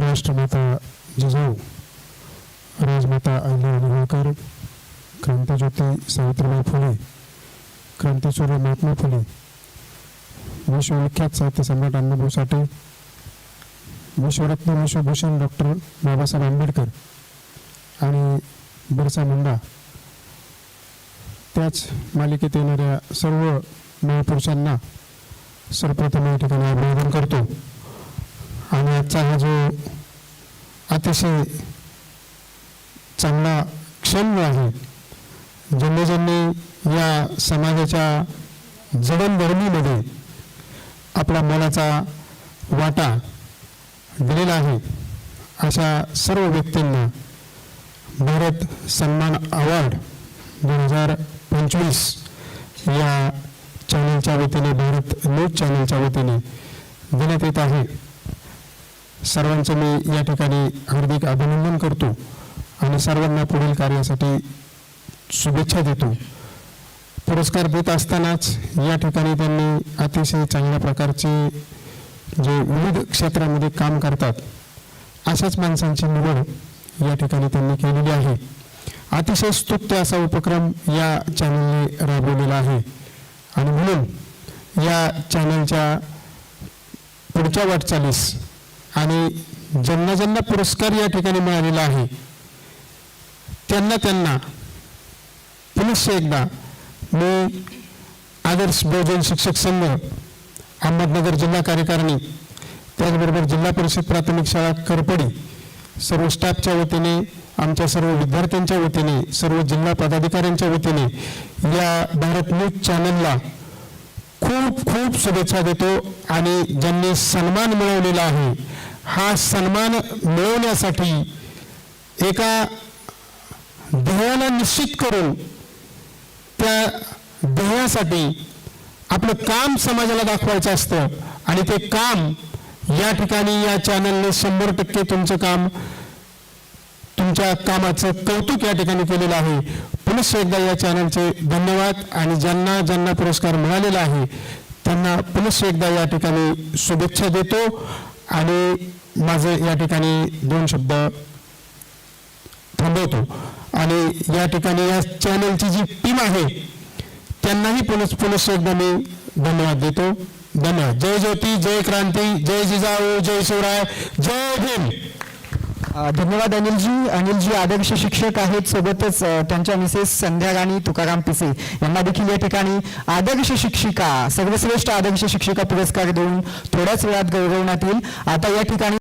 राष्ट्रमाता जिजाऊ राजमाता अहिल्यादेवी होळकर क्रांतीज्योती सावित्रीबाई फुले क्रांतीसूर्य महात्मा फुले विश्वविख्यात साहित्य सम्राट अण्णाभाऊ साठे विश्वरत्न विश्वभूषण डॉक्टर बाबासाहेब आंबेडकर आणि बिरसा मुंडा. त्याच मालिकेत येणाऱ्या सर्व महापुरुषांना सर्वप्रथम या ठिकाणी अभिवादन करतो. आणि आजचा हा जो अतिशय चांगला क्षण आहे ज्यांनी या समाजाच्या जडणघडणीमध्ये आपला मोलाचा वाटा दिलेला आहे अशा सर्व व्यक्तींना भारत सन्मान अवॉर्ड दोन हजार पंचवीस या चॅनलच्या वतीने भारत न्यूज चॅनलच्या वतीने देण्यात येत आहे. सर्वांचं मी या ठिकाणी हार्दिक अभिनंदन करतो आणि सर्वांना पुढील कार्यासाठी शुभेच्छा देतो. पुरस्कार देत असतानाच या ठिकाणी त्यांनी अतिशय चांगल्या प्रकारचे जे विविध क्षेत्रामध्ये काम करतात अशाच माणसांची निवड या ठिकाणी त्यांनी केलेली आहे. अतिशय स्तुत्य असा उपक्रम या चॅनलने राबवलेला आहे. आणि म्हणून या चॅनलच्या पुढच्या वाटचालीस आणि ज्यांना ज्यांना पुरस्कार या ठिकाणी मिळालेला आहे त्यांना त्यांना पुनश्च एकदा मी आदर्श बहुजन शिक्षक संघ अहमदनगर जिल्हा कार्यकारिणी त्याचबरोबर जिल्हा परिषद प्राथमिक शाळा करपडी सर्व स्टाफच्या वतीने आमच्या सर्व विद्यार्थ्यांच्या वतीने सर्व जिल्हा पदाधिकाऱ्यांच्या वतीने या भारत न्यूज चॅनलला खूप खूप शुभेच्छा देतो आणि ज्यांनी सन्मान मिळवलेला आहे हा सन्मान मिळवण्यासाठी एका ध्येयाला निश्चित करून त्या ध्येयासाठी आपलं काम समाजाला दाखवायचं असतं आणि ते काम या ठिकाणी या चॅनलने शंभर टक्के तुमचं काम तुमच्या कामाचं कौतुक या ठिकाणी केलेलं आहे. पुलिस एकदा या चॅनलचे धन्यवाद आणि ज्यांना ज्यांना पुरस्कार मिळालेला आहे त्यांना पुनश्च एकदा या ठिकाणी शुभेच्छा देतो आणि माझं या ठिकाणी दोन शब्द थांबवतो. आणि या ठिकाणी या चॅनलची जी टीम आहे त्यांनाही पुनश्च पुनश्च एकदा मी धन्यवाद देतो. धन्यवाद. जय ज्योती जय क्रांती जय जिजाऊ जय शिवराय जय भीम. धन्यवाद अनिलजी. अनिलजी आदर्श शिक्षक आहेत सोबतच त्यांच्या मिसेस संध्या राणी तुकाराम पिसे. यांना देखील या ठिकाणी आदर्श शिक्षिका सर्वश्रेष्ठ आदर्श शिक्षिका पुरस्कार देऊन थोड्याच वेळात गौरवण्यात येईल. आता या ठिकाणी